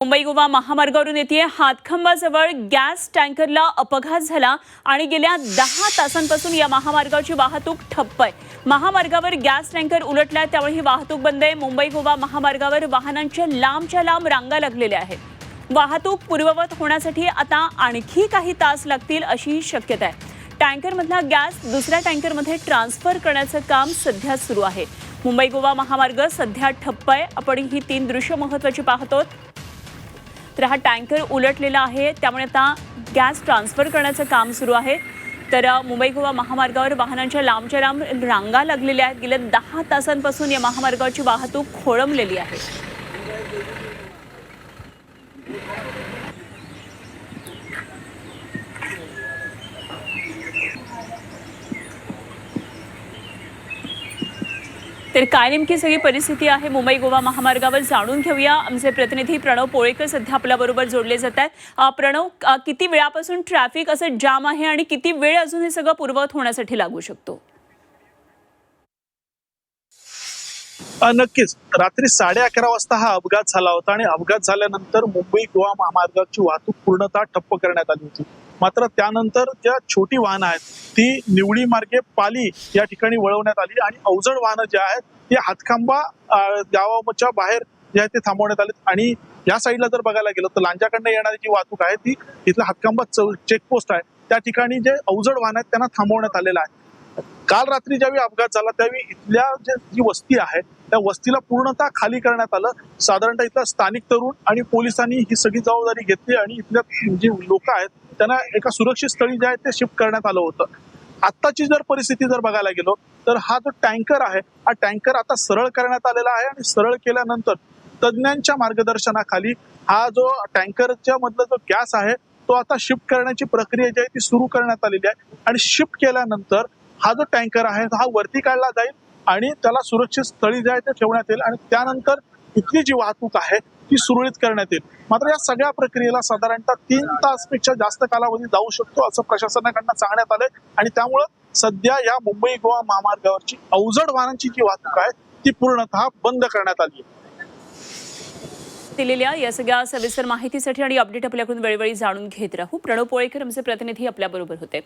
मुंबई गोवा महामार्गावरून येते हातखंबाजवळ गॅस टँकरला अपघात झाला आणि गेल्या दहा तासांपासून या महामार्गाची वाहतूक ठप्प आहे. महामार्गावर गॅस टँकर उलटला त्यामुळे ही वाहतूक बंद आहे. मुंबई गोवा महामार्गावर वाहनांच्या लांबच्या लांब रांगा लागलेल्या आहेत. वाहतूक पूर्ववत होण्यासाठी आता आणखी काही तास लागतील अशी शक्यता आहे. टँकरमधला गॅस दुसऱ्या टँकरमध्ये ट्रान्सफर करण्याचं काम सध्या सुरू आहे. मुंबई गोवा महामार्ग सध्या ठप्प आहे. आपण ही तीन दृश्य महत्वाची पाहतो तर हा टँकर उलटलेला आहे. त्यामुळे आता गॅस ट्रान्सफर करण्याचं काम सुरू आहे. तर मुंबई गोवा महामार्गावर वाहनांच्या लांबच्या लांब रांगा लागलेल्या आहेत. गेल्या दहा तासांपासून या महामार्गावरची वाहतूक खोळंबलेली आहे. तर काय नेमकी सगळी परिस्थिती आहे मुंबई गोवा महामार्गावर जाणून घेऊया. आमचे प्रतिनिधी प्रणव पोळेकर सध्या आपल्याबरोबर जोडले जात आहेत. प्रणव किती वेळापासून ट्रॅफिक असं जाम आहे आणि किती वेळ अजून हे सगळं पूर्ववत होण्यासाठी लागू शकतो? नक्कीच. रात्री साडे अकरा वाजता हा अपघात झाला होता आणि अपघात झाल्यानंतर मुंबई गोवा महामार्गाची वाहतूक पूर्णतः ठप्प करण्यात आली होती. मात्र त्यानंतर ज्या छोटी वाहनं आहेत ती निवडी मार्गे पाली या ठिकाणी वळवण्यात आली आणि अवजड वाहनं जे आहेत ते हातखांबा गावाच्या बाहेर जे आहे ते थांबवण्यात आले आणि या साईडला जर बघायला गेलं तर लांजाकडनं येणारी जी वाहतूक आहे ती इथला हातखांबा चेकपोस्ट आहे. त्या ठिकाणी जे अवजड वाहन आहेत त्यांना थांबवण्यात आलेलं आहे. काल रात्री ज्यावेळी अपघात झाला त्यावेळी इथल्या जे जी वस्ती आहे त्या वस्तीला पूर्णतः खाली करण्यात आलं. साधारणतः इथला स्थानिक तरुण आणि पोलिसांनी ही सगळी जबाबदारी घेतली आणि इथल्या जी लोक आहेत त्यांना एका सुरक्षित स्थळी जे आहे ते शिफ्ट करण्यात आलं होतं. आत्ताची जर परिस्थिती जर बघायला गेलो तर हा जो टँकर आहे हा टँकर आता सरळ करण्यात आलेला आहे आणि सरळ केल्यानंतर तज्ज्ञांच्या मार्गदर्शनाखाली हा जो टँकरच्या मधला जो गॅस आहे तो आता शिफ्ट करण्याची प्रक्रिया जी आहे ती सुरू करण्यात आलेली आहे. आणि शिफ्ट केल्यानंतर हा जो टँकर आहे हा वरती काढला जाईल आणि त्याला सुरक्षित स्थळी जे आहे ते ठेवण्यात येईल. आणि त्यानंतर इथली जी वाहतूक आहे ती सुरळीत करण्यात येईल. मात्र या सगळ्या प्रक्रियेला साधारणतः तीन तासपेक्षा जास्त कालावधी जाऊ शकतो असं प्रशासनाकडनं सांगण्यात आलंय. आणि त्यामुळं सध्या या मुंबई गोवा महामार्गावरची अवजड वाहनांची जी वाहतूक आहे ती पूर्णतः बंद करण्यात आली आहे. दिलेल्या या सगळ्या सविस्तर माहितीसाठी आणि अपडेट आपल्याकडून वेळोवेळी जाणून घेत राहू. प्रणव पोळेकर आमचे प्रतिनिधी आपल्याबरोबर होते.